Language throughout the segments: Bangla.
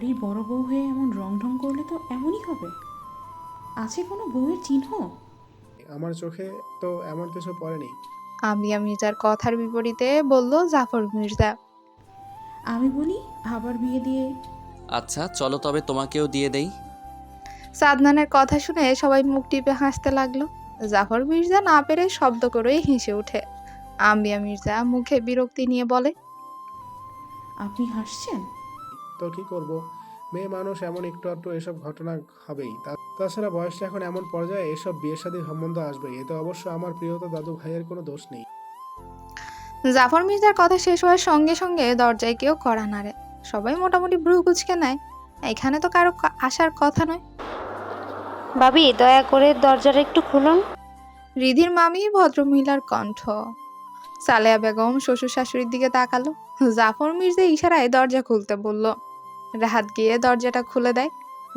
বাড়ির বড় বউ হয়ে এমন রং ঢং করলে তো এমনই হবে। আছে কোনো বউয়ের চিহ্ন? আমার চোখে তো এমন কিছু পড়েনি। আমিয়া মির্জার কথার বিপরীতে বলল জাফর মির্জা। আমি বলি আবার বিয়ে দিয়ে। আচ্ছা চলো তবে তোমাকেও দিয়ে দেই। সাদনানের কথা শুনে সবাই মুখ টিপে হাসতে লাগল। জাফর মির্জা না পেরে শব্দ করে হেসে ওঠে। আম্বিয়া মির্জা মুখে বিরক্তি নিয়ে বলে আপনি হাসছেন? তো কি করব? মেয়ে মানুষ এমন একটু আধটু এসব ঘটনা হবেই। তা- তাছাড়া বয়সটা এখন এমন পর্যায়ে এসব বিয়ে শাদীর সম্বন্ধ আসবেই। এতে অবশ্য আমার প্রিয়তা দাদু ভাইয়ের কোনো দোষ নেই। জাফর মির্জার কথা শেষ হওয়ার সঙ্গে সঙ্গে দরজায় কেউ কড়া নাড়ে। সবাই মোটামুটি ভ্রু কুচকে নেয়। এখানে তো কারও আসার কথা নয়। ভাবি দয়া করে দরজাটা একটু খুলুন। রিধির মামি ভদ্রমহিলার কণ্ঠ। সালেয়া বেগম শ্বশুর শাশুড়ির দিকে তাকালো। জাফর মির্জা ইশারায় দরজা খুলতে বলল রাহাত গিয়ে দরজাটা খুলে দেয়।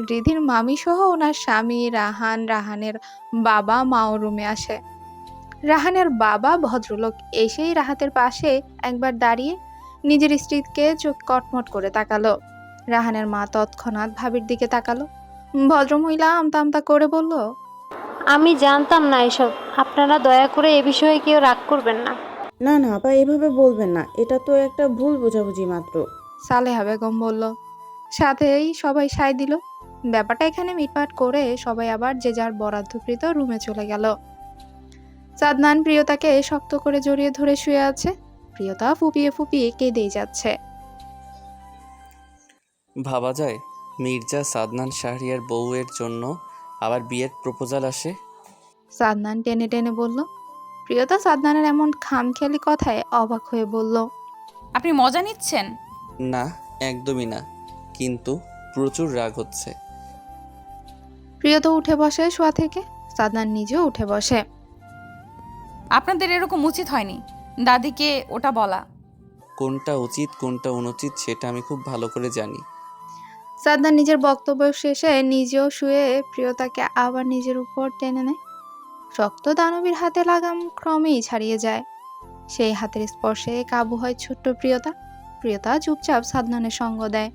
রিধির মামি সহ ওনার স্বামী রাহান রাহানের বাবা মাও রুমে আসে। রাহানের বাবা ভদ্রলোক এসেই রাহাতের পাশে একবার দাঁড়িয়ে নিজের স্ত্রীকে চোখ কটমট করে তাকালো। রাহানের মা তৎক্ষণাৎ ভাবির দিকে তাকালো। ভদ্রমহিলা আমতা আমতা করে বলল আমি জানতাম না এসব। আপনারা দয়া করে এ বিষয়ে কেউ রাগ করবেন না। না না আপা এভাবে বলবেন না। এটা তো একটা ভুল বোঝাবুঝি মাত্র। সালেহা বেগম বলল সাথেই সবাই সায় দিল। ব্যাপারটা এখানে মিটমাট করে সবাই আবার যে যার বরাদ্দকৃত রুমে চলে গেল। সাদনান প্রিয়তাকে শক্ত করে জড়িয়ে ধরে শুয়ে আছে। প্রিয়তা ফুপিয়ে ফুপিয়ে কেঁদেই যাচ্ছে। ভাবা যায় মির্জা সাদনান শাহরিয়ার বউয়ের জন্য আবার বিয়ের প্রপোজাল আসে। সাদনান টেনে টেনে বলল প্রিয়তা সাদনানের এমন খামখেয়ালি কথায় অবাক হয়ে বলল আপনি মজা নিচ্ছেন? না একদমই না। কিন্তু প্রচুর রাগ হচ্ছে। প্রিয়তা উঠে বসে শোয়া থেকে সাদনান নিজেও উঠে বসে। আপনাদের এরকম উচিত হয়নি? দাদিকে ওটা বলা। কোনটা উচিত কোনটা অনুচিত সেটা আমি খুব ভালো করে জানি। সাদনান নিজের বক্তব্য শেষে নিজেও শুয়ে প্রিয়তাকে আবার নিজের উপর টেনে নেয়। শক্ত দানবীর হাতে লাগাম ক্রমেই ছাড়িয়ে যায়। সেই হাতের স্পর্শে কাবু হয় ছোট্ট প্রিয়তা। প্রিয়তা চুপচাপ সাদনানের সঙ্গ দেয়।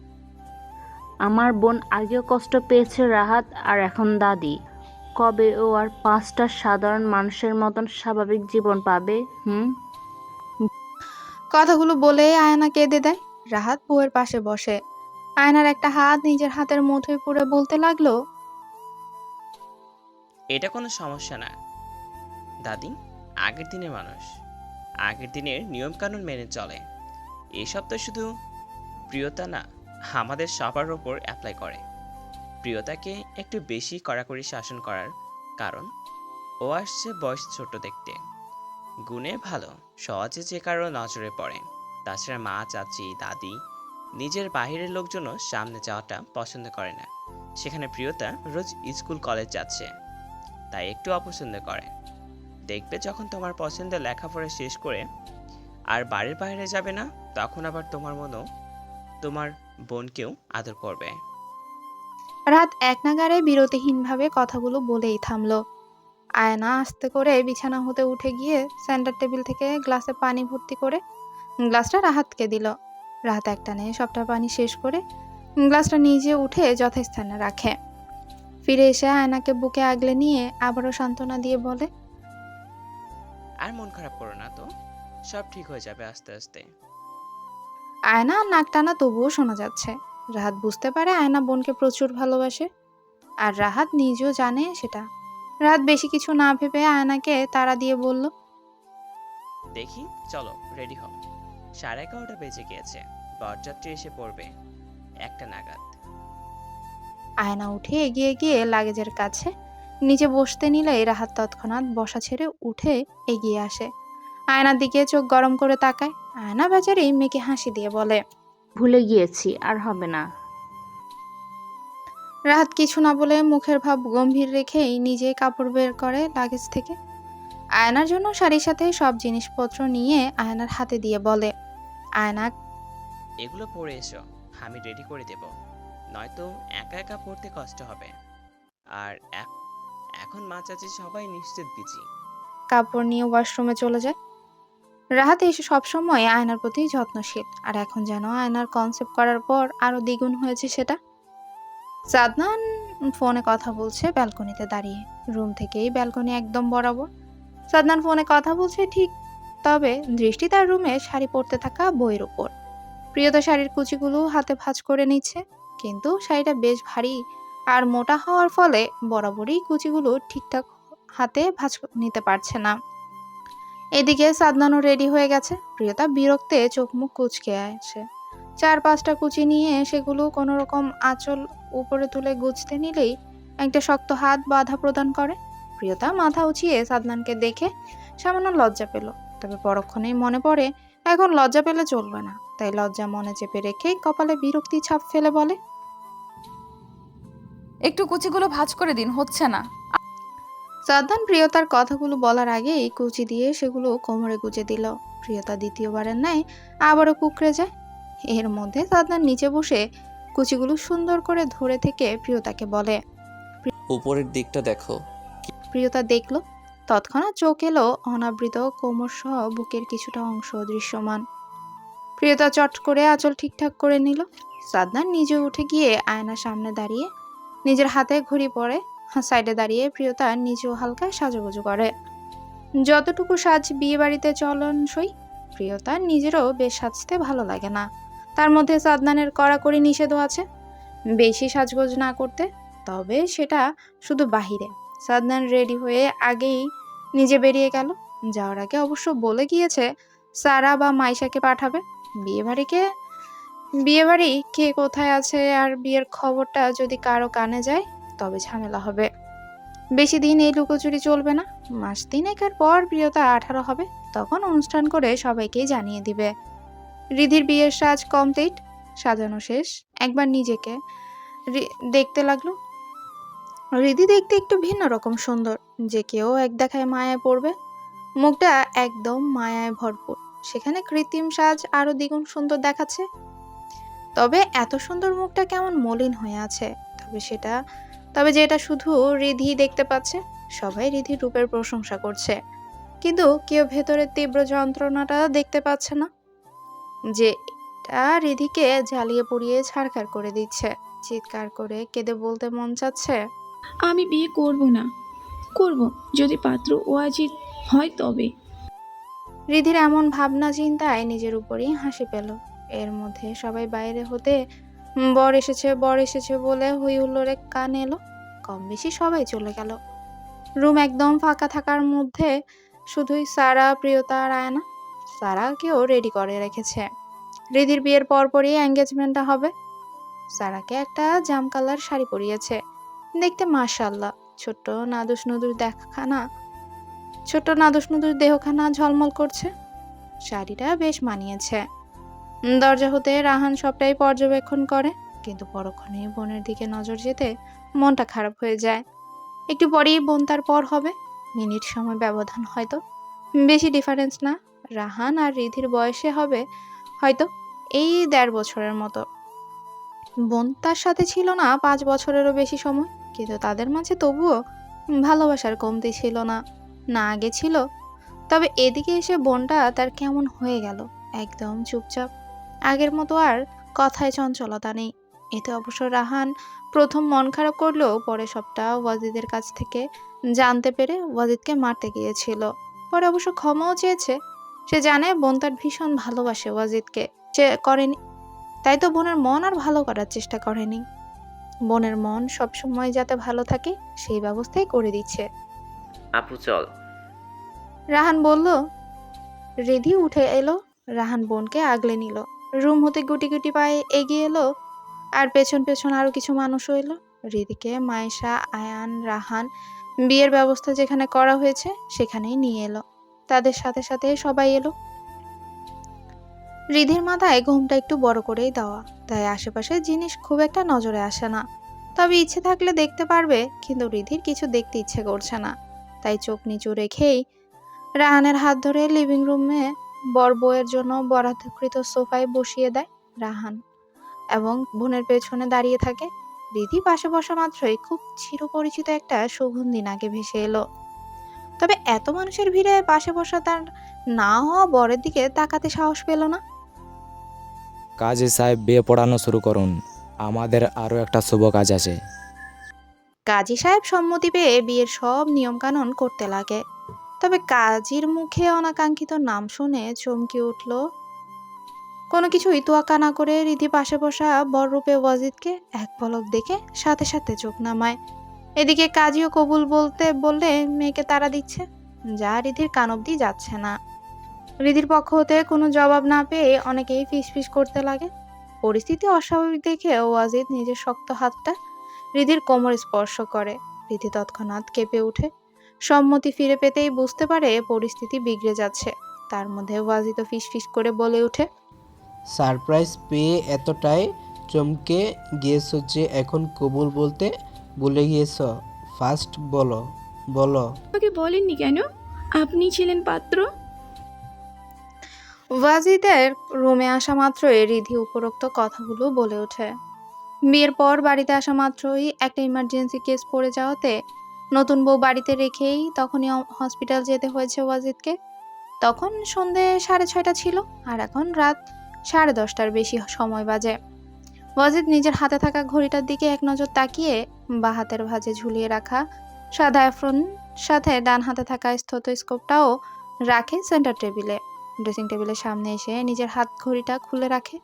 আমার বোন আগেও কষ্ট পেয়েছে রাহাত আর এখন দাদি। কবে ও আর পাঁচটা সাধারণ মানুষের মতন স্বাভাবিক জীবন পাবে হুম? কথাগুলো বলে আয়না কেঁদে দেয়। রাহাত বউয়ের পাশে বসে। আয়নার একটা হাত নিজের হাতের মুঠোয় পুরে বলতে লাগল এটা কোনো সমস্যা না। দাদি আগের দিনের মানুষ। আগের দিনের নিয়মকানুন মেনে চলে। এসব তো শুধু প্রিয়তা না। আমাদের সবার ওপর অ্যাপ্লাই করে। প্রিয়তাকে একটু বেশি কড়াকড়ি শাসন করার কারণ, ও আসছে বয়স ছোট দেখতে। গুণে ভালো, সহজে যে কারও নজরে পড়ে। তাছাড়া মা, চাচি, দাদি, নিজের বাহিরের লোকজনও সামনে যাওয়াটা পছন্দ করে না। সেখানে প্রিয়তা রোজ স্কুল, কলেজ যাচ্ছে, তাই একটু অপছন্দ করে। দেখবে যখন তোমার পছন্দের লেখাপড়া শেষ করে আর বাড়ির বাইরে যাবে না, তখন আবার তোমার মনও তোমার বোনকেও আদর করবে। রাত এক নাগারে বিরতিহীনভাবে কথাগুলো বলেই থামলো। আয়না আস্তে করে বিছানা হতে উঠে গিয়ে সেন্টার টেবিল থেকে গ্লাসে পানি ভর্তি করে গ্লাসটা রাহাতকে দিল। রাত একটা নিয়ে সবটা পানি শেষ করে গ্লাসটা নিজে উঠে যথাস্থানে রাখে। ফিরে এসে আয়নাকে বুকে আগলে নিয়ে আবারও সান্ত্বনা দিয়ে বলে আর মন খারাপ করো না তো সব ঠিক হয়ে যাবে আস্তে আস্তে। আয়না আর নাক টানা তবুও শোনা যাচ্ছে। রাহাত বুঝতে পারে আয়না বোনকে প্রচুর ভালোবাসে। আর রাহাত নিজেও জানে সেটা। রাহাত বেশি কিছু না ভেবে আয়নাকে তাড়া দিয়ে বলল দেখি চলো রেডি হও। সাড়ে এগারোটা বেজে গিয়েছে। বরযাত্রী এসে পড়বে। একটা নাগাদ। আয়না উঠে এগিয়ে গিয়ে লাগেজের কাছে। নিচে বসতে নিলে রাহাত তৎক্ষণাৎ বসা ছেড়ে উঠে এগিয়ে আসে। আয়নার দিকে চোখ গরম করে তাকায়। আয়না বেচারি মেয়েকে হাসি দিয়ে বলে ভুলে গিয়েছি আর হবে না। রাহাত কিছু না বলে মুখের ভাব গম্ভীর রেখেই নিজেই কাপড় বের করে লাগেজ থেকে। আয়নার জন্য শাড়ির সাথে সব জিনিসপত্র নিয়ে আয়নার হাতে দিয়ে বলে আয়না এগুলো পরে এসো আমি রেডি করে দেব। নয়তো একা একা পড়তে কষ্ট হবে। আর এখন মা চাচি সবাই নিশ্চিত বিজি কাপড় নিয়ে ওয়াশরুমে চলে যায়। রাহাত এসে সবসময় আয়নার প্রতি যত্নশীল। আর এখন যেন আয়নার কনসেপ্ট করার পর আরও দ্বিগুণ হয়েছে সেটা। সাদনান ফোনে কথা বলছে ব্যালকনিতে দাঁড়িয়ে। রুম থেকেই ব্যালকনি একদম বরাবর। সাদনান ফোনে কথা বলছে ঠিক, তবে দৃষ্টি তার রুমে শাড়ি পরতে থাকা বইয়ের উপর। প্রিয়তা শাড়ির কুচিগুলো হাতে ভাঁজ করে নিচ্ছে, কিন্তু শাড়িটা বেশ ভারী আর মোটা হওয়ার ফলে বরাবরই কুচিগুলো ঠিকঠাক হাতে ভাঁজ নিতে পারছে না। এদিকে সাদনানও রেডি হয়ে গেছে। প্রিয়তা বিরক্তে চোখ মুখ কুচকে আছে। চার পাঁচটা কুচি নিয়ে সেগুলো কোনো রকম আঁচল উপরে তুলে গুছতে নিলেই একটা শক্ত হাত বাধা প্রদান করে। প্রিয়তা মাথা উঁচিয়ে সাদনানকে দেখে সামান্য লজ্জা পেল। তবে পরক্ষণেই মনে পড়ে, এখন লজ্জা পেলে চলবে না। তাই লজ্জা মনে চেপে রেখে কপালে বিরক্তি ছাপ ফেলে বলে, একটু কুচিগুলো ভাজ করে দিন, হচ্ছে না। সাদ্দান প্রিয়তার কথাগুলো বলার আগেই কুচি দিয়ে সেগুলো কোমরে গুজে দিল। প্রিয়তা দ্বিতীয়বারের ন্যায় আবারও কুকড়ে যায়। এর মধ্যে সাদ্দান নিচে বসে কুচিগুলো সুন্দর করে ধরে থেকে প্রিয়তাকে বলে উপরের দিকটা দেখো। প্রিয়তা দেখল তৎক্ষণাৎ চোখ এলো অনাবৃত কোমর সহ বুকের কিছুটা অংশ দৃশ্যমান। প্রিয়তা চট করে আঁচল ঠিকঠাক করে নিল। সাদনান নিজে উঠে গিয়ে আয়নার সামনে দাঁড়িয়ে নিজের হাতে ঘড়ি পরে সাইডে দাঁড়িয়ে প্রিয়তা নিজেও হালকা সাজুগুজু করে। যতটুকু সাজ বিয়ে বাড়িতে চলনসই প্রিয়তা নিজেরও বেশ সাজতে ভালো লাগে না। তার মধ্যে সাদনানের কড়াকড়ি নিষেধও আছে। বেশি সাজগোজ না করতে, তবে সেটা শুধু বাহিরে। সাদনান রেডি হয়ে আগেই নিজে বেরিয়ে গেল। যাওয়ার আগে অবশ্য বলে গিয়েছে, সারা বা মাইশাকে পাঠাবে। বিয়ে বাড়িকে বিয়ে বাড়ি কে কোথায় আছে আর বিয়ের খবরটা যদি কারও কানে যায় তবে ঝামেলা হবে। বেশি দিন এই লুকোচুরি চলবে না। মাস তিনেকের পর প্রিয়তা আঠারো হবে, তখন অনুষ্ঠান করে সবাইকেই জানিয়ে দিবে। রিধির বিয়ের সাজ কমপ্লিট, সাজানো শেষ। একবার নিজেকে দেখতে লাগল। রিধি দেখতে একটু ভিন্ন রকম সুন্দর, যে কেউ এক দেখায় মায়ায় পড়বে। মুখটা একদম মায়ায় ভরপুর। সেখানে কৃত্রিম সাজ আরও দ্বিগুণ সুন্দর দেখাচ্ছে। তবে এত সুন্দর মুখটা কেমন মলিন হয়ে আছে, তবে সেটা তবে যেটা শুধু রিধি দেখতে পাচ্ছে সবাই রিধির রূপের প্রশংসা করছে। কিন্তু কেউ ভেতরের তীব্র যন্ত্রণাটা দেখতে পাচ্ছে না। যে এটা রিধিকে জ্বালিয়ে পুড়িয়ে ছাড়খাড় করে দিচ্ছে। চিৎকার করে কেঁদে বলতে মন চাচ্ছে। আমি বিয়ে করব না। করব যদি পাত্র ওয়াজিদ হয় তবে। রিধির এমন ভাবনা চিন্তায় নিজের উপরই হাসি পেল। এর মধ্যে সবাই বাইরে হতে "উম, বর এসেছে বর এসেছে বলে হই হুল্লোড়ে কান এলো। কম বেশি সবাই চলে গেল। রুম একদম ফাঁকা থাকার মধ্যে শুধুই সারা, প্রিয়তা আর আয়না। সারাকেও রেডি করে রেখেছে। রিধির বিয়ের পরপরই এঙ্গেজমেন্টটা হবে। সারাকে একটা জাম কালার শাড়ি পরিয়েছে। দেখতে মাশাল্লাহ ছোট্ট নাদুস নুদুর দেখানা ছোট্ট নাদুস নুদুর দেহখানা ঝলমল করছে। শাড়িটা বেশ মানিয়েছে। দরজা হতে রাহান সবটাই পর্যবেক্ষণ করে। কিন্তু পরক্ষণে বোনের দিকে নজর যেতে মনটা খারাপ হয়ে যায়। একটু পরেই বোন তার পর হবে। মিনিট সময় ব্যবধান হয়তো। বেশি ডিফারেন্স না। রাহান আর রিধির বয়সে হবে হয়তো এই দেড় বছরের মতো। বোন তার সাথে ছিল না পাঁচ বছরেরও বেশি সময়। কিন্তু তাদের মাঝে তবুও ভালোবাসার কমতি ছিল না। না আগে ছিল। তবে এদিকে এসে বোনটা তার কেমন হয়ে গেল। একদম চুপচাপ। আগের মতো আর কথায় চঞ্চলতা নেই। এতে অবশ্য রাহান প্রথম মন খারাপ করলেও পরে সবটা ওয়াজিদের কাছ থেকে জানতে পেরে ওয়াজিদকে মারতে গিয়েছিল। পরে অবশ্য ক্ষমাও চেয়েছে। সে জানে বোন তার ভীষণ ভালোবাসে ওয়াজিদকে। সে করেনি। তাই তো বোনের মন আর ভালো করার চেষ্টা করেনি। বোনের মন সবসময় যাতে ভালো থাকে সেই ব্যবস্থাই করে দিচ্ছে। আপু চল। রাহান বলল রেধি উঠে এলো। রাহান বোনকে আগলে নিল। রুম হতে গুটি গুটি পায়ে এগিয়ে এলো, আর পেছন পেছন আরও কিছু মানুষও এলো। রিদিকে মায়েশা, আয়ান, রাহান, বিয়ের ব্যবস্থা যেখানে করা হয়েছে সেখানেই নিয়ে এলো। তাদের সাথে সাথে সবাই এলো। রিধির মাথায় ঘুমটা একটু বড় করেই দেওয়া, তাই আশেপাশে জিনিস খুব একটা নজরে আসে না। তবে ইচ্ছে থাকলে দেখতে পারবে, কিন্তু রিধির কিছু দেখতে ইচ্ছে করছে না। তাই চোখ নিচু রেখেই রাহানের হাত ধরে লিভিং রুমে বর বউয়ের জন্য বরাদ্দকৃত সোফায় বসিয়ে দেয় রাহান এবং বোনের পেছনে দাঁড়িয়ে থাকে। রিধি পাশে বসা মাত্রই খুব চিরপরিচিত একটা সুগন্ধি নাকে ভেসে এলো। তবে এত মানুষের ভিড়ে পাশে বসা তার না হওয়া বরের দিকে তাকাতে সাহস পেল না। কাজী সাহেব বিয়ে পড়ানো শুরু করুন আমাদের আরও একটা শুভ কাজ আছে। কাজী সাহেব সম্মতি পেয়ে বিয়ের সব নিয়মকানুন করতে লাগে। তবে কাজীর মুখে অনাকাঙ্ক্ষিত নাম শুনে চমকে উঠল, কোনো কিছু তোয়াক্কা না করে রিধি পাশে বসা বড়রূপে ওয়াজিদকে এক পলক দেখে সাথে সাথে চোখ নামায়। এদিকে কাজীও কবুল বলতে, বললে মেয়েকে তারা দিচ্ছে, যা রিধির কান অব্দি যাচ্ছে না। রিধির পক্ষ হতে কোনো জবাব না পেয়ে অনেকেই ফিসফিস করতে লাগে। পরিস্থিতি অস্বাভাবিক দেখে ওয়াজিদ নিজের শক্ত হাতটা রিধির কোমর স্পর্শ করে। রিধি তৎক্ষণাৎ কেঁপে ওঠে সম্মতি ফিরে পেতেই বুঝতে পারে পরিস্থিতি বিগড়ে যাচ্ছে। তার মধ্যে ওয়াজিদ ফিসফিস করে বলে ওঠে সারপ্রাইজ পেয়ে এতটাই চমকে গিয়েছো যে এখন কবুল বলতে ভুলে গিয়েছ। ফার্স্ট বলো বলো। আমাকে বলেননি কেন? আপনি ছিলেন পাত্র। ওয়াজিদের রুমে আসা মাত্রই রিধি উপরোক্ত কথাগুলো বলে ওঠে। বিয়ের পর বাড়িতে আসা মাত্রই একটা ইমার্জেন্সি কেস পড়ে যাওয়াতে নতুন বউ বাড়িতে রেখেই তখনই হসপিটাল যেতে হয়েছে ওয়াজিদকে। তখন সন্ধে সাড়ে ছয়টা ছিল আর এখন রাত সাড়ে দশটার বেশি সময় বাজে। ওয়াজিদ নিজের হাতে থাকা ঘড়িটার দিকে এক নজর তাকিয়ে বা হাতের ভাঁজে ঝুলিয়ে রাখা সাদা অ্যাফ্রন সাথে ডান হাতে থাকা স্থতস্কোপটাও রাখে সেন্টার টেবিলে ড্রেসিং টেবিলের সামনে এসে নিজের হাত ঘড়িটা খুলে রাখে।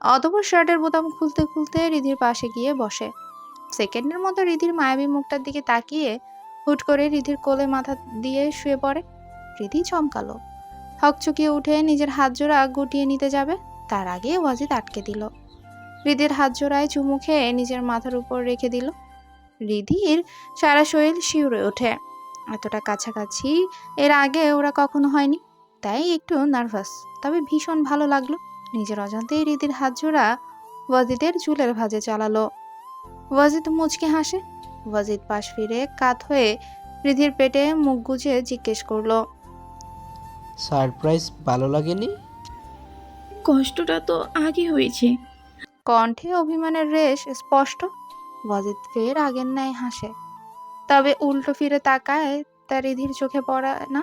অতপর শার্টের বোতাম খুলতে খুলতে রিধির পাশে গিয়ে বসে। সেকেন্ডের মতো রিধির মায়াবী মুখটার দিকে তাকিয়ে হুট করে রিধির কোলে মাথা দিয়ে শুয়ে পড়ে। রিধি চমকালো। হকচকিয়ে উঠে নিজের হাত জোড়া গুটিয়ে নিতে যাবে, তার আগে ওয়াজিদ আটকে দিল। রিধির হাত জোড়ায় চুমু খেয়ে নিজের মাথার উপর রেখে দিল। রিধির সারা শরীর শিউরে ওঠে। এতটা কাছাকাছি এর আগে ওরা কখনো হয়নি, তাই একটু নার্ভাস, তবে ভীষণ ভালো লাগল। নিজের অজান্তেই রিদির হাত জোড়া ওয়াজিদের চুলের ভাঁজে চালালো। ওয়াজিদ মুচকে হাসে। ওয়াজিদ পাশ ফিরে কাত হয়ে রিধির পেটে মুখ গুজে জিজ্ঞেস করল সারপ্রাইজ ভালো লাগেনি? কষ্টটা তো আগে হয়েছে। কণ্ঠে অভিমানের রেশ স্পষ্ট। ওয়াজিদ ফের আগের ন্যায় হাসে। তবে উল্টো ফিরে তাকায় তা রিধির চোখে পড়ে না।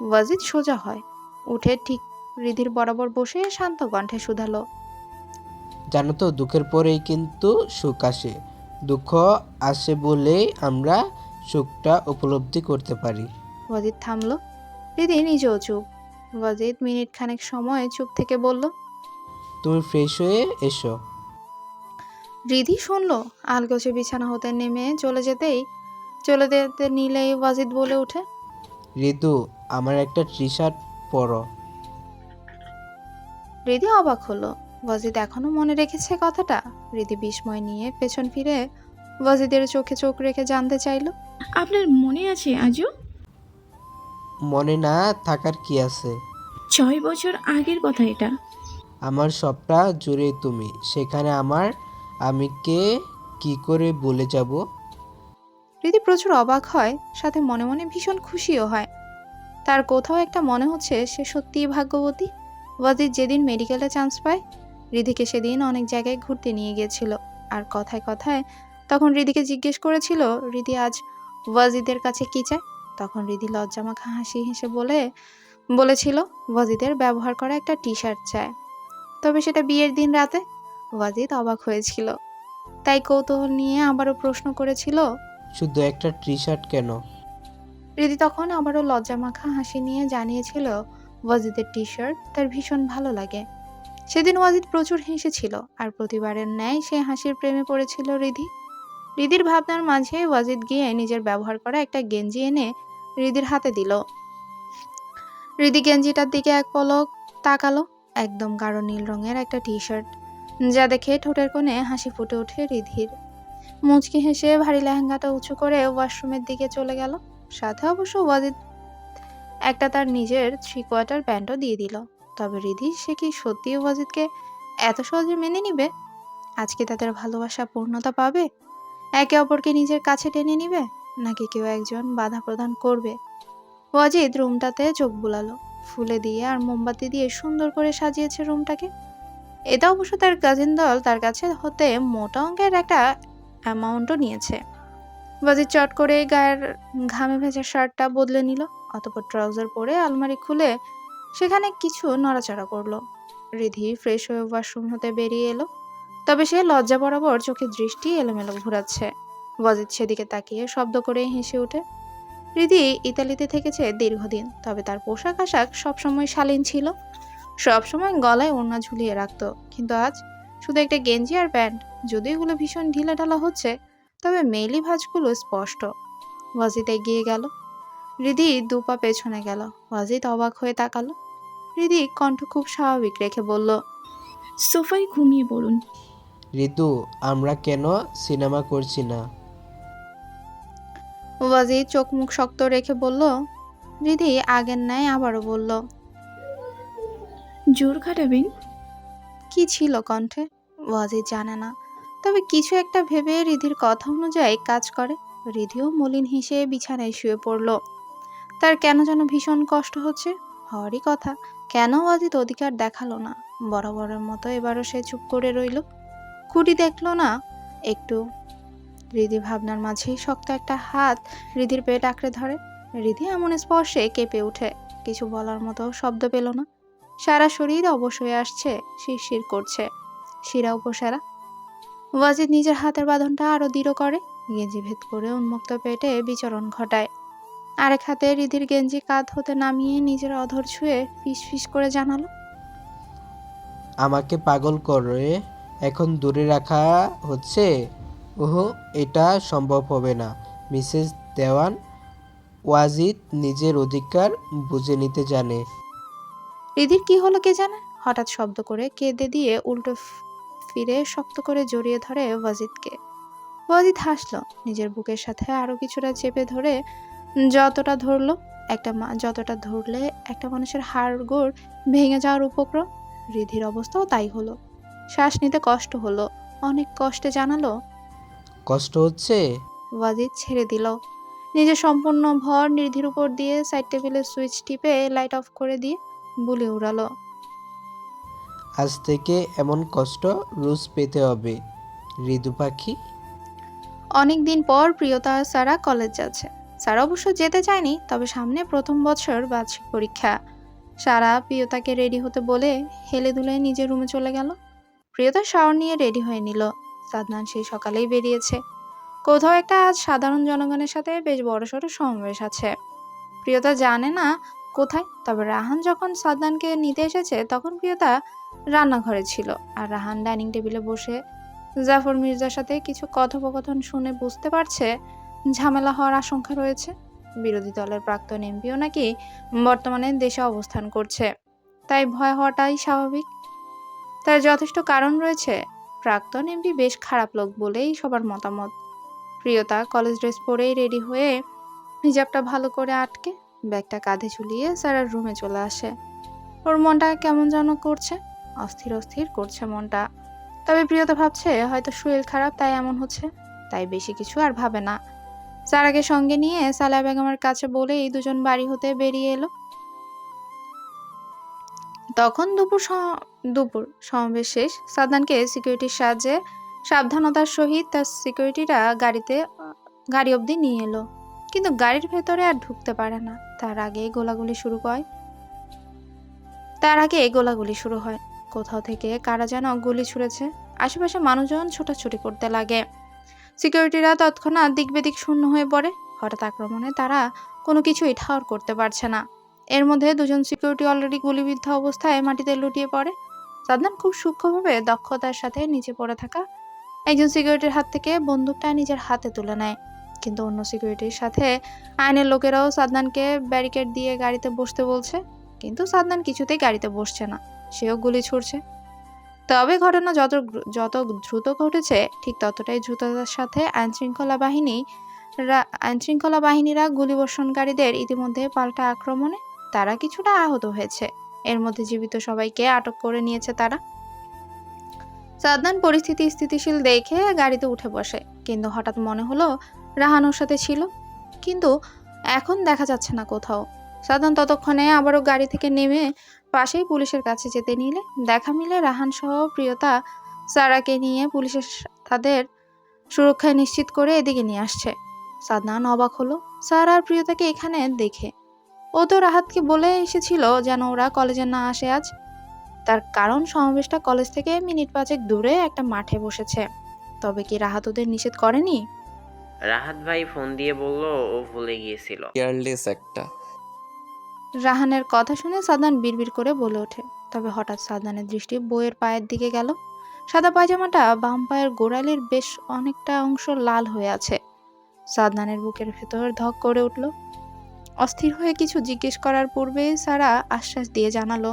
ওয়াজিদ সোজা হয়। উঠে ঠিক রিধির বরাবর বসে শান্ত কণ্ঠে শুধালো জানো তো দুঃখের পরেই কিন্তু সুখ আসে। দুঃখ আসে বলেই আমরা সুখটা উপলব্ধি করতে পারি। ওয়াজিদ থামলো। দিদি নিজেও চুপ। ওয়াজিদ মিনিট খানেক সময় চুপ থেকে বলল তুমি ফ্রেশ হয়ে এসো। রিধি শুনলো আলগোছে বিছানা হতে নেমে চলে যেতেই চলে যেতে নিলেই ওয়াজিদ বলে ওঠে ঋতু আমার একটা টি শার্ট পরো। রিধি অবাক হলো ওয়াজিদ এখনও মনে রেখেছে কথাটা? রিধি বিস্ময় নিয়ে পেছন ফিরে ওয়াজিদের চোখে চোখ রেখে জানতে চাইলো। আপনার মনে আছে আজও? মনে না থাকার কি আছে? ছয় বছর আগের কথা এটা। আমার সবটা জুড়ে তুমি। সেখানে আমার আমি কে কি করে বলে যাব? রিধি প্রচুর অবাক হয় সাথে মনে মনে ভীষণ খুশিও হয়। তার কোথাও একটা মনে হচ্ছে সে সত্যিই ভাগ্যবতী। ওয়াজিদ যেদিন মেডিকেলে চান্স পায় রিধিকে সেদিন অনেক জায়গায় ঘুরতে নিয়ে গিয়েছিল। আর কথায় কথায় তখন রিধিকে জিজ্ঞেস করেছিল রিধি আজ ওয়াজিদের কাছে কি চায়? তখন রিধি লজ্জামাখা হাসি হেসে বলে বলেছিল ওয়াজিদের ব্যবহার করা একটা টি শার্ট চায়। তবে সেটা বিয়ের দিন রাতে? ওয়াজিদ অবাক হয়েছিল। তাই কৌতূহল নিয়ে আবারও প্রশ্ন করেছিল শুধু একটা টি শার্ট কেন? রিদি তখন আবারও লজ্জামাখা হাসি নিয়ে জানিয়েছিল ওয়াজিদের টি শার্ট তার ভীষণ ভালো লাগে। সেদিন ওয়াজিদ প্রচুর হেসেছিল, আর প্রতিবারের ন্যায় সে হাসির প্রেমে পড়েছিল রিধি। রিদির ভাবনার মাঝে ওয়াজিদ গিয়ে নিজের ব্যবহার করা একটা গেঞ্জি এনে রিদির হাতে দিল। রিদি গেঞ্জিটার দিকে এক পলক তাকালো, একদম গাঢ় নীল রঙের একটা টি শার্ট যা দেখে ঠোঁটের কোণে হাসি ফুটে ওঠে রিধির। মুচকি হেসে ভারী লেহেঙ্গাটা উঁচু করে ওয়াশরুমের দিকে চলে গেল। সাথে অবশ্য ওয়াজিদ একটা তার নিজের থ্রি কোয়ার্টার প্যান্টও দিয়ে দিল। তবে রিধি, সে কি সত্যি ওয়াজিদকে এত সহজে মেনে নিবে? আজকে তাদের ভালোবাসা পূর্ণতা পাবে? একে অপরকে নিজের কাছে টেনে নিবে? নাকি কেউ একজন বাধা প্রদান করবে? ওয়াজিদ রুমটাতে চোখ বুলালো। ফুলে দিয়ে আর মোমবাতি দিয়ে সুন্দর করে সাজিয়েছে রুমটাকে। এটা অবশ্য তার কাজিন দল। তার কাছে হতে মোটা অঙ্কের একটা অ্যামাউন্টও নিয়েছে। ওয়াজিদ চট করে গায়ের ঘামে ভেজা শার্টটা বদলে নিল। অতপর ট্রাউজার পরে আলমারি খুলে সেখানে কিছু নড়াচড়া করল। রিধি ফ্রেশ হয়ে ওয়াশরুম হতে বেরিয়ে এলো। তবে সে লজ্জা বরাবর চোখের দৃষ্টি এলোমেলো ঘুরাচ্ছে। ওয়াজিদ সেদিকে তাকিয়ে শব্দ করে হেসে ওঠে। রিধি ইতালিতে থেকেছে দীর্ঘদিন, তবে তার পোশাক আশাক সবসময় শালীন ছিল। সবসময় গলায় ওড়না ঝুলিয়ে রাখতো, কিন্তু আজ শুধু একটা গেঞ্জি আর প্যান্ট, যদিও এগুলো ভীষণ ঢিলা ঢালা হচ্ছে, তবে মেলি ভাঁজগুলো স্পষ্ট। ওয়াজিদ এগিয়ে গেল। রিধি দু পা পেছনে গেল। ওয়াজিদ অবাক হয়ে তাকালো। রিধি কণ্ঠ খুব স্বাভাবিক রেখে বলল সোফায় ঘুমিয়ে পড়ুন। ঋতু আমরা কেন সিনেমা করছি না? ওয়াজিদ চোখ মুখ শক্ত রেখে বলল রিধি আগের ন্যায় আবারও বলল জোর খাটাবেন? কি ছিল কণ্ঠে? ওয়াজিদ জানে না। তবে কিছু একটা ভেবে রিধির কথা অনুযায়ী কাজ করে। রিধিও মলিন হিসেবে বিছানায় শুয়ে পড়ল। তার কেন যেন ভীষণ কষ্ট হচ্ছে হওয়ারই কথা। কেন ওয়াজিদ অধিকার দেখাল না? বরাবরের মতো এবারও সে চুপ করে রইল। খুঁটি দেখল না? একটু। রিধি ভাবনার মাঝেই শক্ত একটা হাত রিধির পেট আঁকড়ে ধরে। রিধি এমন স্পর্শে কেঁপে ওঠে। কিছু বলার মতো শব্দ পেল না। সারা শরীর অবশ্যই আসছে, শিরশির করছে। শিরা উপসারা। ওয়াজিদ নিজের হাতের বাঁধনটা আরও দৃঢ় করে। গেঞ্জি ভেদ করে উন্মুক্ত পেটে বিচরণ ঘটায়। আরেক হাতে রিধির গেঞ্জি কাঁধ হতে নামিয়ে নিজের অধর ছুঁয়ে ফিস ফিস করে জানালো আমাকে পাগল করে এখন দূরে রাখা হচ্ছে? ওহো এটা সম্ভব হবে না। মিসেস দেওয়ান ওয়াজিদ নিজের অধিকার বুঝে নিতে জানে। রিধির কি হলো কে জানে? হঠাৎ শব্দ করে কেঁদে দিয়ে উল্টো ফিরে শক্ত করে জড়িয়ে ধরে ওয়াজিদকে। ওয়াজিদ হাসলো নিজের বুকের সাথে আরও কিছুটা চেপে ধরে যতটা ধরলো একটা মা- যতটা ধরলে একটা মানুষের হাড় গোড় ভেঙে যাওয়ার উপক্রম রিধির অবস্থাও তাই হলো। শ্বাস নিতে কষ্ট হলো অনেক কষ্টে জানালো। কষ্ট হচ্ছে? ওয়াজিদ ছেড়ে দিল। নিজের সম্পূর্ণ ভর নির্ধির উপর দিয়ে সাইড টেবিলের সুইচ টিপে লাইট অফ করে দিয়ে বুলি উড়ালো। আজ থেকে এমন কষ্ট রোজ পেতে হবে ঋতু পাখি। অনেক দিন পর প্রিয়তা সারা কলেজ যাচ্ছে। সারা অবশ্য যেতে চায়নি, তবে সামনে প্রথম বছর বার্ষিক পরীক্ষা। সারা প্রিয়তাকে রেডি হতে বলে হেলে দুলে নিজের রুমে চলে গেল। প্রিয়তা শাওয়ার নিয়ে রেডি হয়ে নিল। সাদনান সেই সকালেই বেরিয়েছে। কোথাও একটা আজ সাধারণ জনগণের সাথে বেশ বড়সড় সমাবেশ আছে। প্রিয়তা জানে না কোথায়, তবে রাহান যখন সাদনানকে নিতে এসেছে, তখন প্রিয়তা রান্নাঘরে ছিল। আর রাহান ডাইনিং টেবিলে বসে জাফর মির্জার সাথে কিছু কথোপকথন শুনে বুঝতে পারছে ঝামেলা হওয়ার আশঙ্কা রয়েছে। বিরোধী দলের প্রাক্তন এমপিও নাকি বর্তমানে দেশে অবস্থান করছে। তাই ভয় হওয়াটাই স্বাভাবিক। তার যথেষ্ট কারণ রয়েছে, প্রাক্তন এমপি বেশ খারাপ লোক বলেই সবার মতামত। প্রিয়তা কলেজ ড্রেস পরেই রেডি হয়ে হিজাবটা ভালো করে আটকে ব্যাগটা কাঁধে ঝুলিয়ে স্যারের রুমে চলে আসে। ওর মনটা কেমন যেন করছে, অস্থির অস্থির করছে মনটা। তবে প্রিয়তা ভাবছে হয়তো শরীর খারাপ, তাই এমন হচ্ছে। তাই বেশি কিছু আর ভাবে না। সারাকে সঙ্গে নিয়ে সালা বেগমের কাছে বলে এই দুজন বাড়ি হতে বেরিয়ে এলো। তখন দুপুর দুপুর সমাবেশ শেষ। সাদনানকে সিকিউরিটির সাহায্যে সাবধানতার সহিত তার সিকিউরিটিরা গাড়িতে, গাড়ি অবধি নিয়ে এলো। কিন্তু গাড়ির ভেতরে আর ঢুকতে পারে না। তার আগে গোলাগুলি শুরু হয়। তার আগে গোলাগুলি শুরু হয়। কোথাও থেকে কারা যেন গুলি ছুঁড়েছে। আশেপাশে মানুষজন ছোটাছুটি করতে লাগে। সিকিউরিটিরা তৎক্ষণাৎ দিক বেদিক শূন্য হয়ে পড়ে। হঠাৎ আক্রমণে তারা কোনো কিছুই ঠাওর করতে পারছে না। এর মধ্যে দুজন সিকিউরিটি অলরেডি গুলিবিদ্ধ অবস্থায় মাটিতে লুটিয়ে পড়ে। সাদনান খুব সূক্ষ্মভাবে দক্ষতার সাথে নিচে পড়ে থাকা একজন সিকিউরিটির হাত থেকে বন্দুকটা নিজের হাতে তুলে নেয়। কিন্তু অন্য সিকিউরিটির সাথে আইনের লোকেরাও সাদনানকে ব্যারিকেড দিয়ে গাড়িতে বসতে বলছে। কিন্তু সাদনান কিছুতেই গাড়িতে বসছে না। সেও গুলি ছুড়ছে। তবে ঘটনা যত যত দ্রুত ঘটেছে, ঠিক ততটাই দ্রুততার সাথে আইনশৃঙ্খলা বাহিনী আইনশৃঙ্খলা বাহিনীরা গুলিবর্ষণকারীদের ইতিমধ্যে পাল্টা আক্রমণে তারা কিছুটা আহত হয়েছে। এর মধ্যে জীবিত সবাইকে আটক করে নিয়েছে তারা। সাদনান পরিস্থিতি স্থিতিশীল দেখে গাড়িতে উঠে বসে। কিন্তু হঠাৎ মনে হলো রাহান ওর সাথে ছিল। কিন্তু এখন দেখা যাচ্ছে না কোথাও। সাদনান ততক্ষণে আবারও গাড়ি থেকে নেমে পাশেই পুলিশের কাছে যেতে নিলে দেখা মিলে রাহান সহ প্রিয়তা সারাকে নিয়ে পুলিশের তাদের সুরক্ষায় নিশ্চিত করে এদিকে নিয়ে আসছে। সাদনান অবাক হলো। স্যার আর প্রিয়তাকে এখানে দেখে। ও তো রাহাতকে বলে এসেছিল যেন ওরা কলেজে না আসে আজ। তার কারণ সমাবেশটা কলেজ থেকে মিনিট পাঁচেক দূরে একটা মাঠে বসেছে। তবে কি রাহাত ওদের নিষেধ করেনি? রাহাত ভাই ফোন দিয়ে বলল ও ভুলে গিয়েছিল। কেয়ারলেস একটা। রাহানের কথা শুনে সাদনান বিড়বিড় করে বলে ওঠে। তবে হঠাৎ সাদনানের দৃষ্টি বইয়ের পায়ের দিকে গেল। সাদা পায়জামাটা বাম পায়ের গোড়ালির বেশ অনেকটা অংশ লাল হয়ে আছে। সাদনানের বুকের ভেতর ধক করে উঠল। অস্থির হয়ে কিছু জিজ্ঞেস করার পূর্বে সারা আশ্বাস দিয়ে জানালো,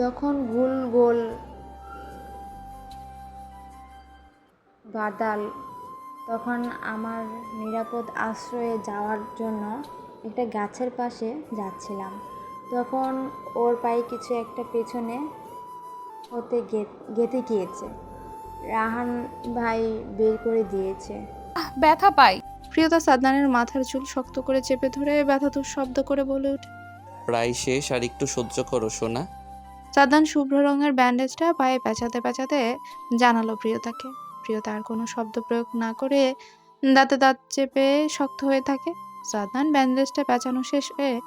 যখন ভুল গোল বাদাল, তখন আমার নিরাপদ আশ্রয়ে যাওয়ার জন্য একটা গাছের পাশে যাচ্ছিলাম। তখন ওর পায়ে কিছু একটা পেছনে হতে গে- গেঁথে গিয়েছে। রাহান ভাই বের করে দিয়েছে। আহ, ব্যথা পাই। প্রিয়তা সাদনানের মাথার চুল শক্ত করে চেপে ধরে ব্যথাতুর শব্দ করে বলে ওঠে। প্রায় শেষ আর একটু সহ্য করো সোনা। সাদান শুভ্র রঙের ব্যান্ডেজটা পায়ে পেঁচাতে পেঁচাতে জানালো প্রিয়তাকে। প্রিয়তা আর কোনো শব্দ প্রয়োগ না করে দাঁতে দাঁত চেপে শক্ত হয়ে থাকে। সাদান ব্যান্ডেজটা পেঁচানো শেষ হয়ে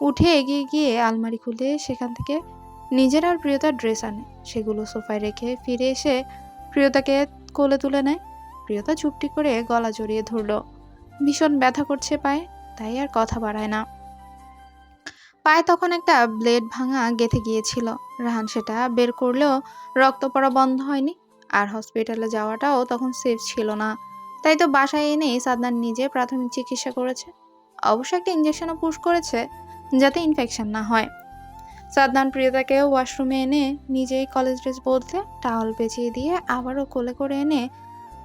উঠে এগিয়ে গিয়ে আলমারি খুলে সেখান থেকে নিজের আর প্রিয়তার ড্রেস আনে। সেগুলো সোফায় রেখে ফিরে এসে প্রিয়তাকে কোলে তুলে নেয়। প্রিয়তা চুপটি করে গলা জড়িয়ে ধরলো, ভীষণ ব্যথা করছে পায়ে, তাই আর কথা বাড়ায় না। পায়ে তখন একটা ব্লেড ভাঙা গেঁথে গিয়েছিল। রাহান সেটা বের করলেও রক্ত পড়া বন্ধ হয়নি, আর হসপিটালে যাওয়াটাও তখন সেফ ছিল না। তাই তো বাসায় এনেই সাদনান নিজে প্রাথমিক চিকিৎসা করেছে। অবশ্য একটা ইঞ্জেকশনও পুশ করেছে, যাতে ইনফেকশন না হয়। সাদনান প্রিয়তাকে ওয়াশরুমে এনে নিজেই কলেজ ড্রেস বদলে টাওয়াল পেঁচিয়ে দিয়ে আবারও কোলে করে এনে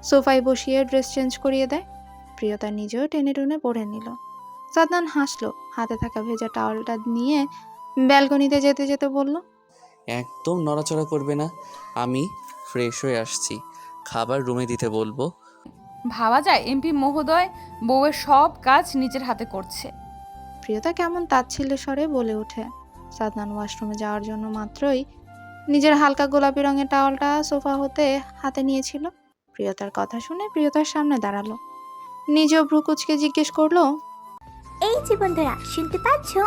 সোফায় বসিয়ে ড্রেস চেঞ্জ করিয়ে দেয়। প্রিয়তা নিজেও টেনে টুনে পরে নিল। সাদনান হাসলো, হাতে থাকা ভেজা টাওয়ালটা নিয়ে ব্যালকনিতে যেতে যেতে বলল, একদম নড়াচড়া করবে না, আমি ফ্রেশ হয়ে আসছি। খাবার রুমে দিতে বলব। ভাবা যায় এমপি মহোদয় বউয়ের সব কাজ নিজের হাতে করছে। প্রিয়তা কেমন তাচ্ছিল্যের স্বরে বলে ওঠে। সাদনান ওয়াশরুমে যাওয়ার জন্য মাত্রই নিজের হালকা গোলাপি রঙের টাওয়ালটা সোফা হতে হাতে নিয়েছিল। প্রিয়তার কথা শুনে প্রিয়তার সামনে দাঁড়াল। নিজেও ভ্রুকুচকে জিজ্ঞেস করল এই যে বন্ধুরা শুনতে পাচ্ছ?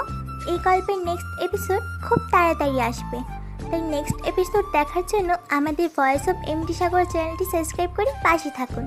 এই গল্পের নেক্সট এপিসোড খুব তাড়াতাড়ি আসবে। তাই নেক্সট এপিসোড দেখার জন্য আমাদের ভয়েস অফ এমডি সাগর চ্যানেলটি সাবস্ক্রাইব করে পাশে থাকুন।